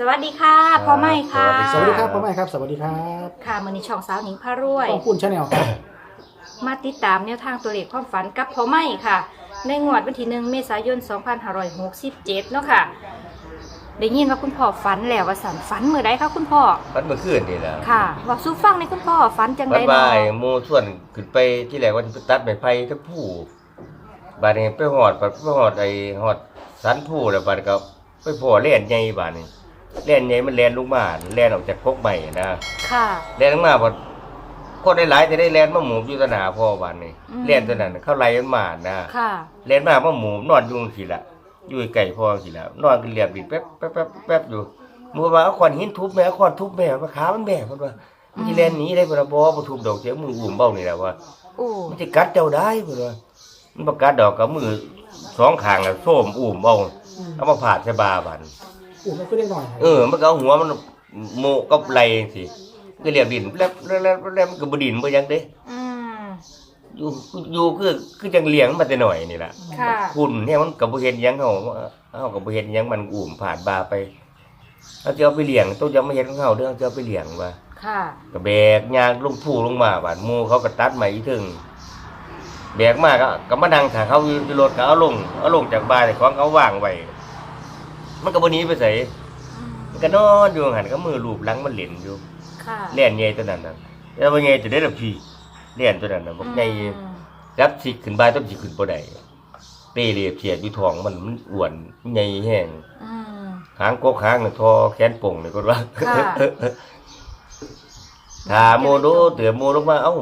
สวัสดีค่ะพ่อไม่ค่ะ สวัสดีครับพ่อแม่ครับ สวัสดีครับค่ะมือนี้ช่องสาวหนิงพารวยต้องพูนชาแนลครับมาติดตามแนวทางตัวเลขความฝันกับพ่อไม่ค่ะ ในงวดวันที่หนึ่งเมษายน 2567 เนาะค่ะได้ยินว่าคุณพ่อฝันแล้วว่าสันฝันเมื่อใดคะคุณพ่อมันเมื่อคืนนี่แหละค่ะว่าสู้ฟังในคุณพ่อฝันจังบัไดดเนาะบ่ายหมู่ส่วนขึ้นไปที่แรกว่าจะไปตัดไม้ไผ่ทั้งผู้บาดนี้ไปหอดบัดไปหอดไอ้หอดสันผู้แล้วบาดก็ไปพอแล่นใหญ่บาดนี้ แล่นใหญ่มันแล่นลงมาแล่นออกจากพกใหม่นะค่ะ แล่นลงมาบัดคนได้หลายจะได้แล่นมาหมูอยู่ตะหนาพ่อบาดนี้อืม แล่นตัวนั้นเข้าไล่มันมานะค่ะ แล่นมามาหมูนอนอยู่จังซี่ล่ะอยู่ไก่พ่อจังซี่ล่ะนอนกันเรียบดินแป๊บแป๊บแป๊บแป๊บอยู่หมู่ว่าเอาขวานหินทุบแม่เอาขวานทุบแม่ว่าขามันแม่เพิ่นว่ามันสิแล่นหนีได้บ่ล่ะบ่บ่ทุบดอกเสียมืออุ้มเบ้านี่แหละว่า โอ้มันสิกัดเจ้าได้เพิ่นว่ามันบ่กัดดอกกับมือสองข้างน่ะโซ่มอุ้มเบ้าเอามาผาดใส่บาบัน อุ่นมันก็ได้หน่อยเออมันก็เอาหัวมันโมกกับไหล่จังซี่ก็เรียบดินแลบแลบแลบแลบมันก็บ่ดินบ่หยังเด้อืมอยู่อยู่คือคือจังเลี้ยงมันแต่น้อยนี่ล่ะค่ะคุณเนี่ยมันก็บ่เฮ็ดหยังเฮาเฮาก็บ่เฮ็ดหยังมันอุ้มผ่านบาไปเอาจะเอาไปเลี้ยงต้องจะมาเฮ็ดของเฮาเด้อเอาจะเอาไปเลี้ยงว่าค่ะก็แบกยางลงผู้ลงมาบาดหมูเขาก็ตัดใหม่อีถึงแบกมาก็ก็มานั่งถ้าเขาอยู่ในรถก็เอาลงเอาลงจากบ้านของเขาวางไว้ มันก็บ่หนีไปไสอืมมันก็นอนอยู่หันก็มือลูบหลังมันเล่นอยู่ค่ะเล่นใหญ่ตัวนั้นน่ะแล้วว่าใหญ่จะได้ละพี่เล่นตัวนั้นน่ะบอกใหญ่อืมจับสิขึ้นบ้านต้องสิขึ้นบ่ได้เตะเรียบเสียดอยู่ท้องมันมันอ้วนใหญ่แห้งอืมหางกกหางน่ะทอแขนป่งนี่ก็ว่าค่ะถาโมโดเตือโมลงมาเอ้า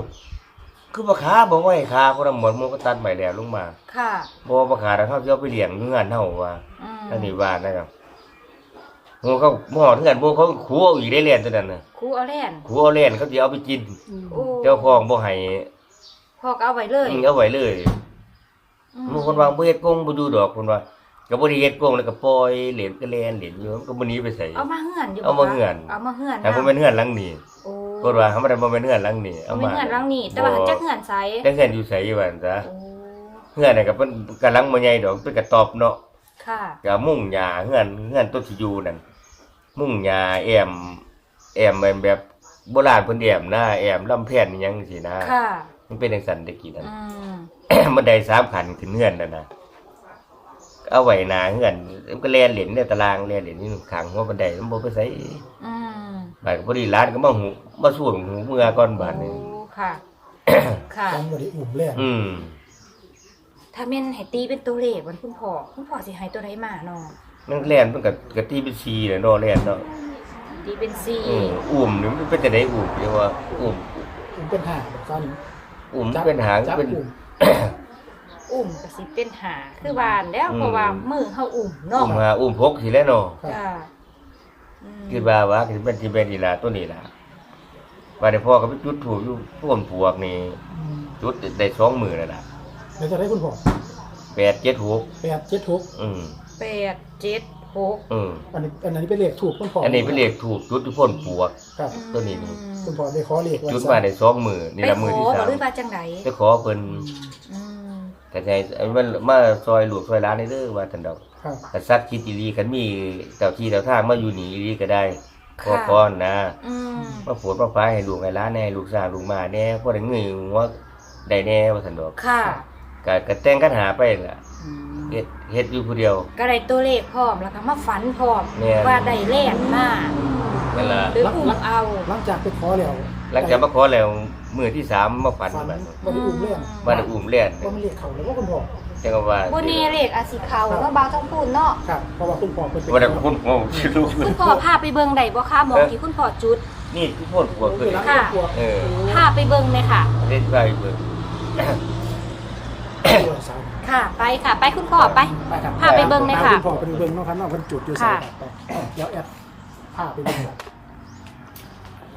คือบ่ขาบ่ไหวขาเพราะว่าหมดโมก็ตัดใหม่แล้วลงมา ค่ะบ่บ่ขาแล้วเขาสิเอาไปเลี้ยงอยู่งานเฮาว่า อืมอันนี้ว่านะครับโมเขาหมอดงานโมเขาขู่เอาอีกได้เรียนตัวนั้นน่ะครูเอาแล่นขู่เอาเล่นเขาสิเอาไปกิน โอ้เจ้าของบ่ให้พ่อก็เอาไว้เลยเอาไว้เลยอืมบางคนว่าบ่เฮ็ดกงบ่ดูดอกคนว่าก็บ่ได้เฮ็ดกงแล้วก็ปล่อยเหรียญก็แล่นเหรียญอยู่มันก็บ่หนีไปไสเอามาเหือนอยู่เอามาเหือนเอามาเหือนถ้าบ่แม่นเฮือนหลังนี้โอ้ก็ว่าเขาบ่ได้บ่แม่นเฮือนหลังนี้เอาเอามามาเหือนรังนี่แต่ว่าจักเหือนไสจักเฮือนอยู่ไสว่าซั่นซะโอ้เฮือนน่ะก็เพิ่นกำลังบ่ใหญ่ดอกเป็นกระตอบเนาะ ค่ะ ก็มุ่งหญ้าเฮือนเฮือนต้นสิอยู่นั่นมุ่งหญ้าแอมแอมแบบแบบโบราณเพิ่นแอมนะแอมลำแพนอิหยังสินะค่ะ มันเป็นจังซั่นตะกี้นั่น อืม บันไดสามขันขึ้นเฮือนนั่นน่ะเอาไว้หน้าเฮือนมันก็แล่นเหรียญในตารางแล่นเหรียญนี่ข้างหัวบันไดมันบ่ไปไสอืมบาดก็พอดีร้านก็มาหูมาสวมหูเมื่อก่อนบาดนี้โอ้ค่ะ ค่ะตอนบริอุ่มแรกอืม ถ้าแม่นให้ตีเป็นตัวเลขวันคุณพ่อคุณพ่อสิให้ตัวใดมาเนาะมันแล่นมันก็กะตีเป็นซีน่ะเนาะแล่นเนาะตีเป็นสี่อืมอุ้มนี่มันเป็นจะได้อุ้มเรียกว่าอุ้มอุ่มเป็นห่างตอนนี้อุ้มเป็นหางจับเป็นอุ่ม อุ่มก็สิเป็นหาคือวานแล้วอืม เพราะว่ามือเฮาอุ่มอุ้เนาะมมาอุ้มพกสิแล้วเนาะครับค่ะอืมคิดว่าว่าคือเป็นที่เป็นนี่ล่ะตัวนี้ล่ะว่าได้พ่อก็ไปจุดถูกอยู่พวกพวกนี่ อืมจุดได้สองมือแล้วล่ะ เดี๋ยวจะได้คุณพ่อแปดเจ็ดหกแปดเจ็ดทุกอืมแปดเจ็ดหกอืมอันนี้อันนี้เป็นเลขถูกคุณพ่ออัอันนี้เป็นเลขถูกจุดที่พ่นปวก ครับ ตัวนี้นี่ คุณพ่อได้ขอเลขไว้จุดมาได้สองมือนี่ไปละขมืออที่บ่สามหรือว่าจังไดไปขอเพิ่นอืมแต่ใจไอ้มันมาซอยหลวงซอยร้านนี่เด้อว่าท่านดอกครับถ้าสักคิดอีหลีกันมีเจ้าที่เจ้าทางมาอยู่นี่อีหลีก็ได้ขอค่ะพรนะ อืมมาโปรดมาฟ้าให้ลูกให้หล้านแน่ลูกสาวลูกมาแน่พอได้เงยหัวได้แน่ว่าท่านดอกค่ะ ก็ก็แต่งกันหาไปล่ะอืมเฮ็ดเฮ็ดอยู่ผู้เดียว ก็ได้ตัวเลขพร้อมแล้วก็มาฝันพร้อมแม่น ว่าได้แล่นมานั่นล่ะหรืออุ้มเอาหลังจากไปขอแล้วหลังจากมาขอแล้วมื้อที่สามมาฝันฝันบัดบริอุ่มแรกมาได้อุ้มเล่นว่ามันเลขเขาแล้วว่าคุณพ่อจังว่าบ่แน่เลขอาจสิเข้าเนาะบ่าวต้องพูดเนาะครับเพราะว่าคุณพ่อเป็นบ่ได้คุณพ่อสิรู้คุณพ่อพาไปเบิ่งได้บ่คะหมองที่คุณพ่อจุด นี่คือพ่นหัวขึ้น ค่ะ เออ พาไปเบิ่งเลยค่ะ เล่นไปเบิ่งตัวสาว ค่ะ ไปค่ะ ไปคุณพ่อไป ไปครับพาไปเบิ่งเลยค่ะคุณพ่อเป็นเบิ่งเนาะครับเนาะเพิ่นจุดอยู่ใส่ครับไปเดี๋ยวแอดพาไปเบิ่งครับ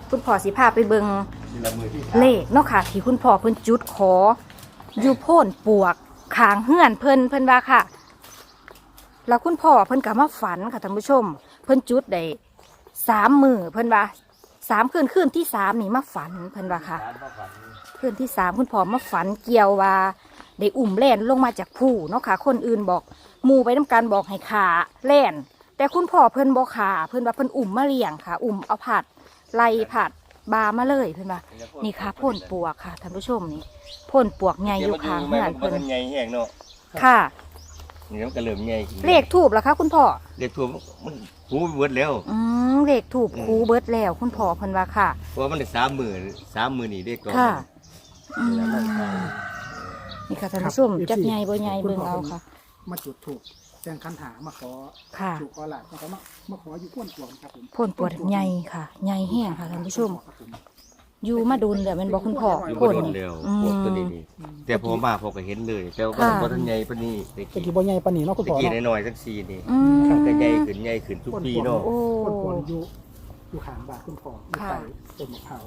คุณพ่อสิพาไปเบิ่งนี่ละมือที่เลขเนาะค่ะที่คุณพ่อเพิ่นจุดขอ อยู่โพ่นปวกขางเฮือนเพิ่นเพิ่นว่าค่ะ แล้วคุณพ่อเพิ่นก็มาฝันค่ะท่านผู้ชม เพิ่นจุดได้สามมือเพิ่นว่าสามคืนคืนที่สามนี่มาฝันเพิ่นว่าค่ะคืนที่สามคุณพ่อมาฝันเกี่ยวว่า ได้อุ่มแล่นลงมาจากผู้เนาะค่ะ คนอื่นบอกหมูไปน้ำการบอกให้ขาแล่น แต่คุณพ่อเพิ่นบ่ขาเพิ่นว่าเพิ่นอุ่มมาเลี้ยงค่ะ อุ่มเอาผัดไล่ผัดบามาเลยเพิ่นว่านี่ค่ะพ่นปวกค่ะท่านผู้ชมนี่พ่นปวกใหญ่อยู่ข้างเฮือนเพิ่เพิ่นนใหญ่แห้งเนาะค่ะนี่มันก็เริ่มใหญ่ขึ้นเลขทูบล่ะคะคุณพ่อเลขทั่วมันหูเบิดแล้วอืมเลขทูบคูเบิดแล้ว คุณพ่อเพิ่นว่าค่ะเพราะว่ามันได้3มื้อ3มื้อนี่ได้ก่อนค่ะอืมแล้วมันก็ นี่ค่ะท่านผู้ชมจักใหญ่บ่ใหญ่เบิ่งเอาค่ะ มาจุดถูกแจ้งคันถามาขอค่ะ ถูกขอหลักนะครับมามาขออยู่พ้นปวงครับผมพ่นปวดใหญ่ค่ะใหญ่แห้งค่ะท่านผู้ชมครับผมอยู่มาดุลเดี๋ยวมันบอกคุณพ่ออยู่บ่พ่น โดนนี่แล้วอืพวกตัวมนี้นี่แต่พอมาพอก็เห็นเลยแต่ว่าค่ะ บ่ทันใหญ่ปานนี้ตะตะกี้กี้บ่ใหญ่ปานนี้เนาะคุณตะพ่อกี้เนาะ น้อยๆจังซี่นี่อืมมันก็ใหญ่ขึ้นใหญ่ขึ้นทุกปีเนาะ โอ้ พ้นปวงอยู่อยู่ข้างบ้านคุณพ่ออยู่ค่ะ ใต้ต้นมะพร้าว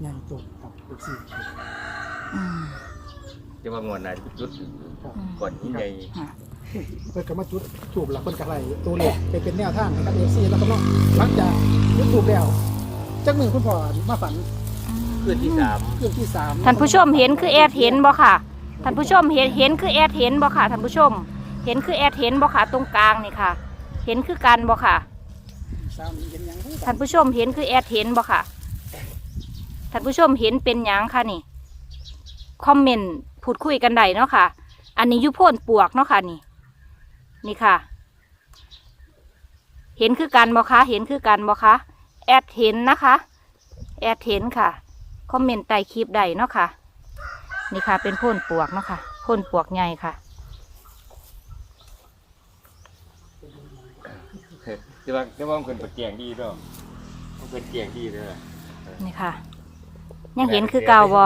ใหญ่จบครับลูกศิษย์อืม จะว่างวดหน้าจุดครับก่อนที่ใหญ่ค่ะเพิ่นก็มาจุดถูกหลักเพิ่นก็ไล่ตัวเลขไปเป็นแนวทางให้กับ FC แล้วก็เนาะหลังจากจุดถูกแล้วจักมือคุณพ่อมาฝันคืนที่สามเครื่องที่สามท่านผู้ชมเห็นคือแอดเห็นบ่ค่ะท่านผู้ชมเห็นเห็นคือแอดเห็นบ่ค่ะท่านผู้ชม เห็นคือแอดเห็นบ่ค่ะตรงกลางนี่ค่ะ เห็นคือกันบ่ค่ะสามนี่เห็นหยังบ่ท่านผู้ชมเห็นคือแอดเห็นบ่ค่ะท่านผู้ชมเห็นเป็นหยังค่ะนี่ คอมเมนต์พูดคุยกันได้เนาะค่ะ อันนี้อยุพ่นปวกเนาะค่ะนี่ นี่ค่ะ เห็นคือกันบ่คะเห็นคือกันบ่คะแอดเห็นนะคะ แอดเห็นค่ะ คอมเมนต์ใต้คลิปได้เนาะค่ะ นี่ค่ะ เป็นพ่นปวกเนาะค่ะพ่นปวกใหญ่ค่ะจะว่าจะว่ามันเป็นปัจเจียงดีเนาะมันเป็นเจียงดีเด้อนี่ค่ะ ยังเห็นคือเก่าบ่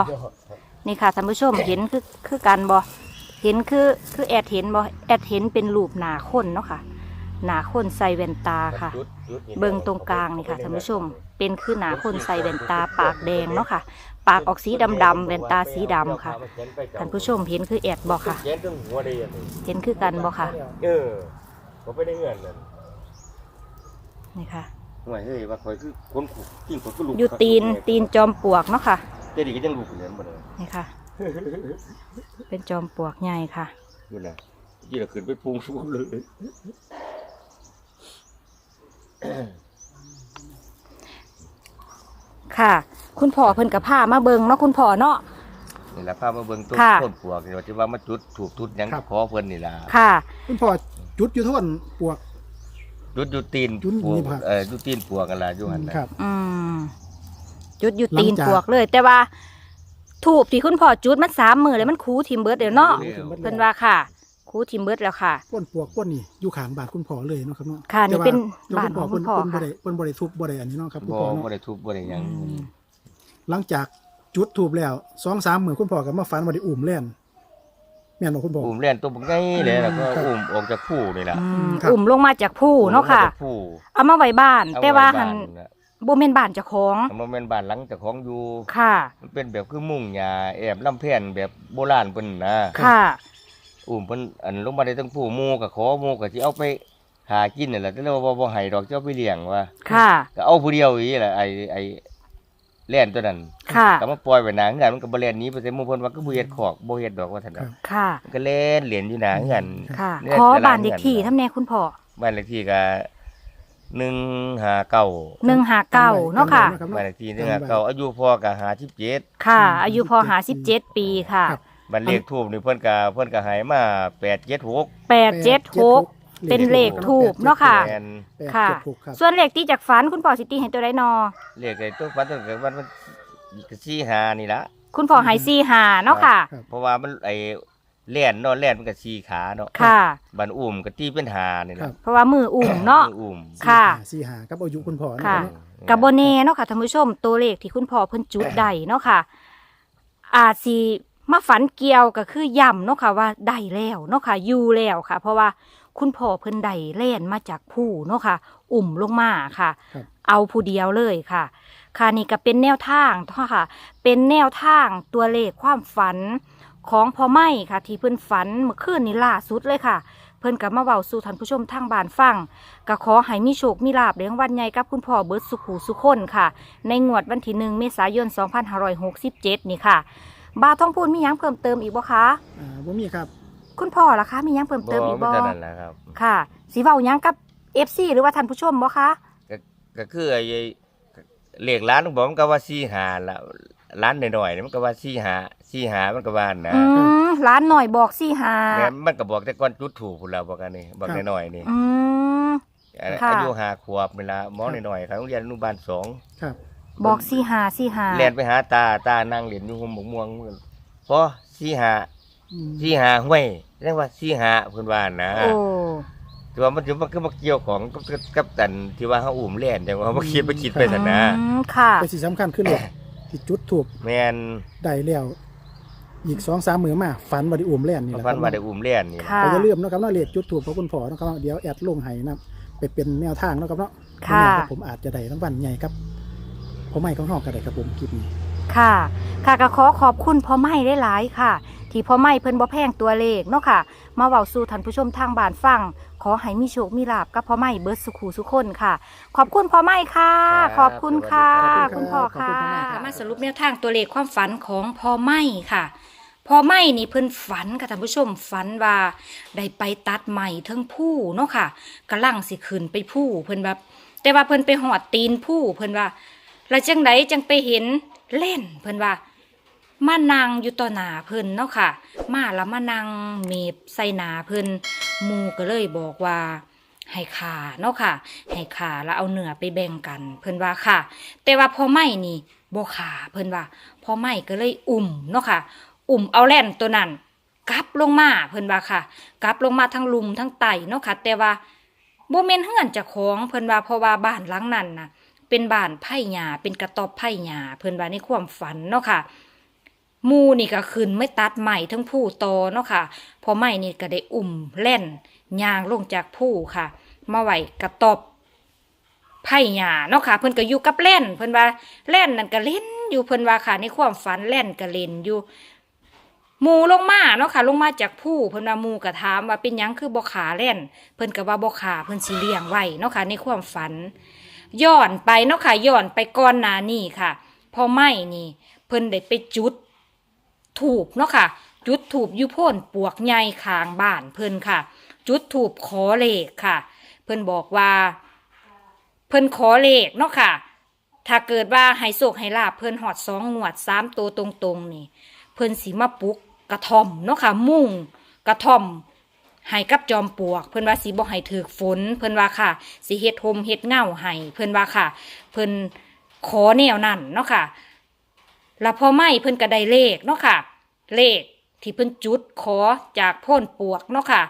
นี่ค่ะท่านผู้ชมเห็นคือคือกันบ่เห็นคือคือแอดเห็นบ่แอดเห็นเป็นรูปหนาคนเนาะค่ะ หนาคนใส่แว่นตาค่ะจุดจุดนี่เบิ่งตรงกลางนี่ค่ะท่านผู้ชม เป็นคือหนาคนใส่แว่นตาปากแดงเนาะค่ะ ปากออกสีดำๆแว่นตาสีดำค่ะท่านผู้ชมเห็นคือแอดบ่ค่ะเขียนตั้งหัวได้ยังไงเห็นคือกันบ่ค่ะ เออผมไปได้เงินนั่นนี่ค่ะห่วยเฮ้ยว่าคอยคือคนขุกิ้งคนก็ลุกอยู่ตีนตีนจอมปลวกเนาะค่ะ เจดีก็ยังลุกเหมือนบ่เลยนี่ค่ะ เป็นจอมปลวกใหญ่ค่ะดูนะยี่เราขึ้นไปปรุงสุกเลยค่ะ คุณพ่อเพิ่นกับผ้ามาเบิงเนาะคุณพ่อเนาะนี่แหละพามาเบิ่งต้นค่ะ ต้นปลวกนี่ว่าที่ว่ามาจุดถูกจุดหยังขอเพิ่นนี่ล่ะค่ะ คุณพ่อจุดอยู่ท่วนปวก จุดอยู่ตีนจุดปลวนี่กครับ เอออยู่ตีนปลวกกันล่ะอยู่หั่นน่ะครับ อืม จุดอยู่ตีนหลังจากปลวกเลย แต่ว่าถูกที่คุณพ่อจุดมันสามมือเลยมันคูทิมเบิร์ดเดี๋ยวเนาะเดี๋ยวเพิ่นว่าค่ะ คูทิมเบิร์ดแล้วค่ะ ก้นปวกก้นนี่อยู่ข้างบ้านคุณพ่อเลยเนาะครับเนาะค่ะนี่แต่ว่เป็นแต่บ้านของคุณพ่อเพิ่นค่ะบ่ได้เพิ่นบ่ได้ทุบบ่ได้อันนี้เนาะครับคุณบ่พ่อเนาะบ่ได้ทุบบ่ได้หยังอืมหลังจากจุดถูบแล้วสองสามมื้อคุณพ่อก็มาฝันว่าได้อุ้มแล่นแม่นบ่คุณพ่อ อุ้มเล่นตัวบักใหญ่เลยแล้วก็ครับอุ้มออกจากผู้นี่ล่ะอืมครับ อุ่มลงมาจากผู้เนาะค่ะอุ้มออกจากผู้เอามาไว้บ้านเอแต่ว่าไบ้หันน่ะ บ่แม่นบ้านเจ้าของ มันเป็นบ้านหลังเจ้าของอยู่ ค่ะ มันเป็นแบบคือมุ้งหญ้าแอบลำแพนแบบโบราณเพิ่นนะค่ะ อุ้มเพิ่นอันลงมาได้ทั้งผู้หมู่ก็ขอหมู่ก็สิเอาไปหากินนั่นแหละแต่ว่าบ่บ่ให้ดอกจะเอาไปเลี้ยงว่าค่ะ ก็เอาผู้เดียวอีแหละไอ้ไอ้แล่นตัวนั้นค่ะ ก็มาปล่อยไว้หน้าเฮือนมันก็บ่แล่นหนีไปแต่หมู่เพิ่นว่าก็บ่เฮ็ดขอกบ่เฮ็ดดอกว่าซั่นดอกค่ะ มันก็เล่นเหรียญอยู่หน้าเฮือนค่ะเนี่ยขอแต่ละบ้านเด็กที่เงินทำแน่คุณพ่อบ้านเลขที่ก็ 159หนึ่งหาเก้าเนาะค่ะจำไว้บ้านเลขที่159อายุพ่อก็57ค่ะ อายุพอหาสิบเจ็ดปีค่ะครับบ้านเลขทูบนี่เพิ่นก็เพิ่นก็ให้มา876แปดเจ็ดหก เป็นเลขทูบเนาะค่ะ แม่นแปดค่ะเจ็ดหกครับส่วนเลขที่จากฝันคุณพ่อสิตีให้ตัวไดนอ เลขไอ้ตัวฟันตัวเกิดวันมันก็สี่หานี่ละคุณพ่อใหายซีหาเนาะค่ะครับเพราะว่ามันไอ้ แล่นเนาะแล่นมันก็สี่ขาเนาะค่ะ บันอุ้มก็ตีเป็นหานี่ครัละบ เพราะว่ามืออุ่มเนาะมืออุ้ม ค่ะ สี่หากับอายุคุณพ่อเนาค่ะเนาะกับโบเน่เนาะค่ะท่านผู้ชมตัวเลขที่คุณพ่อเพิ่นจุดได้เนาะค่ะ อาจสิมาฝันเกี่ยวก็คือย่ำเนาะค่ะว่าได้แล้วเนาะค่ะอยู่แล้วค่ะ เพราะว่าคุณพ่อเพิ่นได้แล่นมาจากผู้เนาะค่ะ อุ่มลงมาค่ะ ครับ เอาผู้เดียวเลยค่ะ ค่ะนี่ก็เป็นแนวทางเนาะค่ะ เป็นแนวทางตัวเลขความฝัน ของพ่อไม่ค่ะ ที่เพิ่นฝันเมื่อคืนนี้ล่าสุดเลยค่ะ เพิ่นกับมาเว้าสู่ท่านผู้ชมทางบ้านฟังก็ขอให้มีโชคมีลาบในรางวัลใหญ่กับคุณพ่อเบิร์ดสุขหูสุขคนค่ะ ในงวดวันที่หนึ่งเมษายน 2567 นี่ค่ะ บาทองพูนมีหยังเพิ่มเติมอีกบ่คะ อ่าบ่มีครับ คุณพ่อล่ะคะมีหยังเพิ่มบ่เติมอีกไม่บ่ เท่านั้นแหละครับค่ะสิเว้าหยังกับ FC หรือว่าท่านผู้ชมบ่คะ ก็ก็คือไอ้เลขร้านของผมมันก็ว่าสี่หาละ ร้านหน่อยๆนี่มันก็ว่าสี่หาสี่หามันก็ว่านะอืมร้านหน่อยบอกสี่หาแม่นมันก็บอกแต่ก่อนจุดถูกพุ่นแล้วบอกกันนี่บอกครับน้อยๆนี่อืมอาค่ะ อายุห้าขวบเวลาหมอน้อยๆครับโรงเรียนอนุบาลสองครับ บอกสี่หาสี่หาเรียนไปหาตาตานั่งเรียนอยู่ห่มหมกม่วงพอสี่หาอืมสี่หาห้วยเรียกว่าสี่หาเพิ่นว่านะ โอ้ แต่ว่ามันจะมันก็มาเกี่ยวของกับกับกับตันที่ว่าเฮาอุ้มเล่นจังว่าบ่คิดบ่คิดไปซั่นนะอืมค่ะ แต่สิ่งสำคัญคือเลข ที่จุดถูกแม่นได้แล้วอีกสองสามมือมาฝันว่าได้อุ้มแล่นนี่แหละฟันว่าได้อุ้มเล่นนี่ค่ะก็อย่าลืมเนาะครับเนาะเลขจุดถูกของคุณพ่อเนาะครับเนาะเดี๋ยวแอดลงให้นะไปเป็นแนวทางเนาะครับเนาะค่ะวันนี้รับผมอาจจะได้รางวัลใหญ่ครับผมไม่ของห้องก็ได้ครับผมคลิปนี้ ค่ะ ค่ะก็ขอขอบคุณพ่อไม่ได้หลายๆค่ะ ที่พ่อไม่เพิ่นบ่แพงตัวเลขเนาะค่ะ มาเว้าสู่ท่านผู้ชมทางบ้านฟัง ขอให้มีโชคมีลาบกับพ่อไม่เบิดสุขูสุขคนค่ะ ขอบคุณพ่อไม่ค่ะขอบคุณค่ะคุณพ่อค่ะมาสรุปแนวทางตัวเลขความฝันของพ่อไม่ค่ะพ่อไม่นี่เพิ่นฝันค่ะท่านผู้ชมฝันว่าได้ไปตัดใหม่เทั้งผู้เนาะค่ะกำลังสิขึ้นไปผู้เพิ่นแบบแต่ว่าเพิ่นไปหอดตีนผู้เพิ่นว่าแล้วจังไดจังไปเห็นเล่นเพิ่นว่า มานั่งอยู่ต่อหน้าเพิ่นเนาะค่ะ มาแล้วมานั่งเมบใส่หน้าเพิ่นหมูก็เลยบอกว่าให้ขาเนาะค่ะ ให้ขาแล้วเอาเนื้อไปแบ่งกัน เพิ่นว่าค่ะ แต่ว่าพอไม่นี่บ่ขาเพิ่นว่าพอไม่ก็เลยอุ่มเนาะค่ะ อุ่มเอาแล่นตัวนั้นกลับลงมาเพิ่นว่าค่ะกลับลงมาทั้งลุมทั้งไตเนาะค่ะ แต่ว่าบ่แม่นเฮือนจ้าของเพิ่นว่าเพราะว่าบ้านหลังนั้นน่ะ เป็นบ้านไผ่หญ้าเป็นกระต๊อบไผ่หญ้าเพิ่นว่าในความฝันเนาะค่ะ มูนี่ก็ขึ้นไม่ตัดใหม่ทั้งผู้โตเนาะค่ะ พอใหม่นี่ก็ได้อุ่มแล่นยางลงจากผู้ค่ะ มาไหวกระตบไผ่หญ้าเนาะค่ะ เพิ่นก็อยู่กับแล่น เพิ่นว่าแล่นนั่นก็เล่นอยู่เพิ่นว่าค่ะในความฝันแล่นก็เล่นอยู่มูลงมาเนาะค่ะลงมาจากผู้เพิ่นว่ามูก็ถามว่าเป็นยังคือบ่ขาแล่น เพิ่นก็ว่าบ่ขาเพิ่นสิเลี้ยงไว้เนาะค่ะในความฝันย้อนไปเนาะค่ะย้อนไปก่อนหนานี้ค่ะ พอไม่นี่ เพิ่นได้ไปจุด ถูกเนาะค่ะ จุดถูกอยู่โพ่นปวกใหญ่ข้างบ้านเพิ่นค่ะ จุดถูกขอเลขค่ะ เพิ่นบอกว่า เพิ่นขอเลขเนาะค่ะ ถ้าเกิดว่าให้โศกให้ลาบเพิ่นหอดสองงวดสามตัวตรงๆนี่ เพิ่นสิมาปุกกระท่อมเนาะค่ะ มุ่งกระท่อมให้กับจอมปลวก เพิ่นว่าสิบ่ให้ถือฝน เพิ่นว่าค่ะสิเฮ็ดโฮมเฮ็ดเง่าให้เพิ่นว่าค่ะ เพิ่นขอแนวนั้นเนาะค่ะ ล้วพอไม่เพิ่นก็ได้เลขเนาะค่ะ เลขที่เพิ่นจุดขอจากพ่นปวกเนาะค่ะ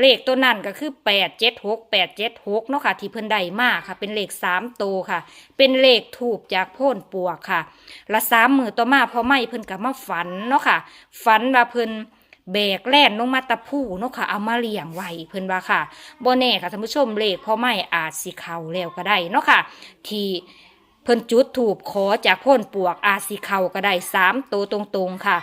เลขตัวนั้นก็คือแปดเจ็ดหกแปดเจ็ดหกเนาะค่ะ ที่เพิ่นได้มาค่ะ เป็นเลขสามตัวค่ะ เป็นเลขถูกจากพ่นปวกค่ะและสามมือต่อมาพอไม่เพิ่นก็มาฝันเนาะค่ะ ฝันว่าเพิ่นแบกแล่นลงมาตะผู้เนาะค่ะ เอามาเลี้ยงไว้เพิ่นว่าค่ะโบแน่ค่ะท่านผู้ชมเลขพ่อไม่อาจสิเข้าแล้วก็ได้เนาะค่ะ ที่ พิ่นจุดถูกขอจากโพ่นปวกอาสิเข้าก็ได้สามตัวตรงๆค่ะ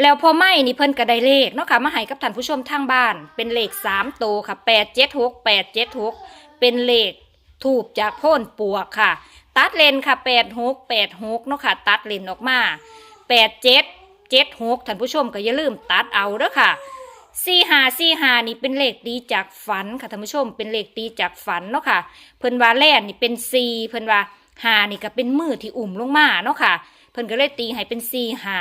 แล้วพอไม่นี่เพิ่นก็ได้เลขเนาะค่ะมาให้กับท่านผู้ชมทางบ้าน เป็นเลขสามตัวค่ะแปดเจ็ดหกแปดเจ็ดหกเป็นเลขถูกจากโพ่นปวกค่ะ ตัดเลนค่ะแปดหกแปดหกเนาะค่ะ ตัดเลนออกมาแปดเจ็ดเจ็ดหกท่านผู้ชมก็อย่าลืมตัดเอาเด้อค่ะ สี่หาสี่หานี่เป็นเลขดีจากฝันค่ะท่านผู้ชมเป็นเลขดีจากฝันเนาะค่ะเพิ่นว่าแล่นนี่เป็นสี่เพิ่นว่าหานี่ก็เป็นมือที่อุ่มลงมาเนาะค่ะ เพิ่นก็เลยตีให้เป็นสี่หา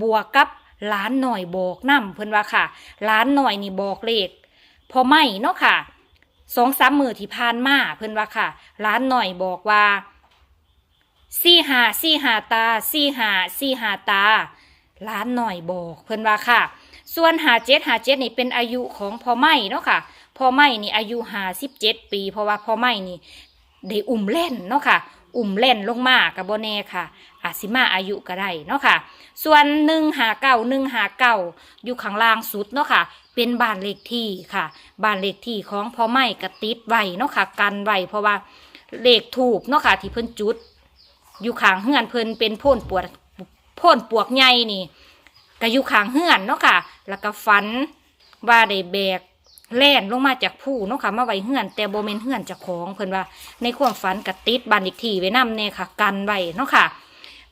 บวกกับล้านหน่อยบอกนํเพิ่นว่าค่ะล้านหน่อยนี่บอกเลขพอไม่เนาะค่ะสองสามมือที่ผ่านมาเพิ่นว่าค่ะล้านหน่อยบอกว่าสี่หาสี่หาตาสี่หาสี่หาตาล้านหน่อยบอกเพิ่นว่าค่ะ ส่วนหาเจ็ดหาเจ็ดนี่เป็นอายุของพ่อไม่เนาะค่ะพ่อไม่นี่อายุหาสิบเจ็ดปี เพราะว่าพ่อไม่นี่ได้อุ่มเล่นเนาะค่ะ อุ่มเล่นลงมากับโบเน่ค่ะ อาจสิมาอายุก็ได้เนาะค่ะ ส่วนหนึ่งหาเก้าหนึ่งหาเก้าอยู่ข้างล่างสุดเนาะค่ะ เป็นบ้านเลขที่ค่ะ บ้านเลขที่ของพ่อไม่กระติดไว้เนาะค่ะ กันไว้เพราะว่าเลขถูกเนาะค่ะ ที่เพิ่นจุด อยู่ข้างเฮือนเพิ่นเป็นพ่นปวดพ่นปวกใหญ่นี่ ก็อยู่ข้างเฮือนเนาะค่ะ แล้วก็ฝันว่าได้แบกแล่นลงมาจากผู้เนาะค่ะมาไว้เฮือนแต่โบเมนเฮือนจากของเพิ่นว่า ในความฝันกติดบันอีกทีไว้นำเน่ค่ะ กันไว้เนาะค่ะ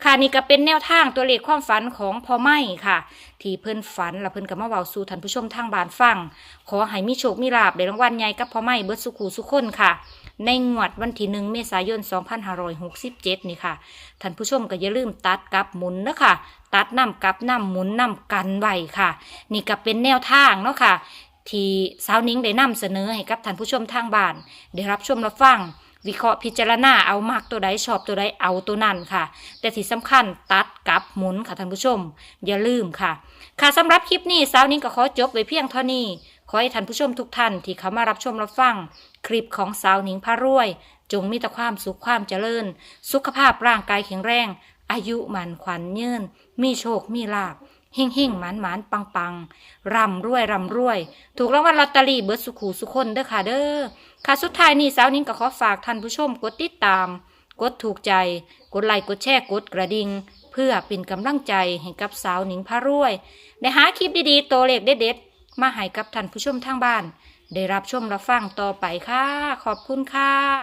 ค่ะนี่ก็เป็นแนวทางตัวเลขความฝันของพ่อไม่ค่ะ ที่เพิ่นฝันแล้วเพิ่นก็มาเว้าสู่ท่านผู้ชมทางบ้านฟังขอให้มีโชคมีลาบได้รางวัลใหญ่กับพ่อไม่เบิดสุขูสุขคนค่ะ ในงวดวันที่หนึ่งเมษายน 2567 นี่ค่ะ ท่านผู้ชมก็อย่าลืมตัดกับหมุนนะคะตัดน้ำกับน้ำหมุนน้ำกันไว้ค่ะ นี่ก็เป็นแนวทางเนาะค่ะ ที่สาวนิ้งได้นำเสนอให้กับท่านผู้ชมทางบ้าน ได้รับชมรับฟังวิเคราะห์พิจารณาเอามากตัวใดชอบตัวใดเอาตัวนั้นค่ะ แต่ที่สำคัญตัดกับหมุนค่ะท่านผู้ชม อย่าลืมค่ะ ค่ะสำหรับคลิปนี้สาวนิ้งก็ขอจบไว้เพียงเท่านี้ ขอให้ท่านผู้ชมทุกท่านที่เข้ามารับชมรับฟัง คลิปของสาวหนิงพารวย จงมีแต่ความสุขความเจริญ สุขภาพร่างกายแข็งแรง อายุหมันขวัญยืนมีโชคมีลาบเฮ่งเฮ่งหมันหมันปังปังร่ำรวยร่ำรวย ถูกรางวัลลอตเตอรี่เบิร์ดสุขูสุคนเด้อค่ะเด้อค่ะสุดท้ายนี้สาวนิ้งก็ขอฝากท่านผู้ชมกดติดตาม กดถูกใจ กดไลค์กดแชร์กดกระดิ่งเพื่อเป็นกำลังใจให้กับสาวหนิงพารวย ได้หาคลิปดีๆ ตัวเลขเด็ดๆ มาให้กับท่านผู้ชมทางบ้าน ได้รับชมรับฟังต่อไปค่ะ ขอบคุณค่ะ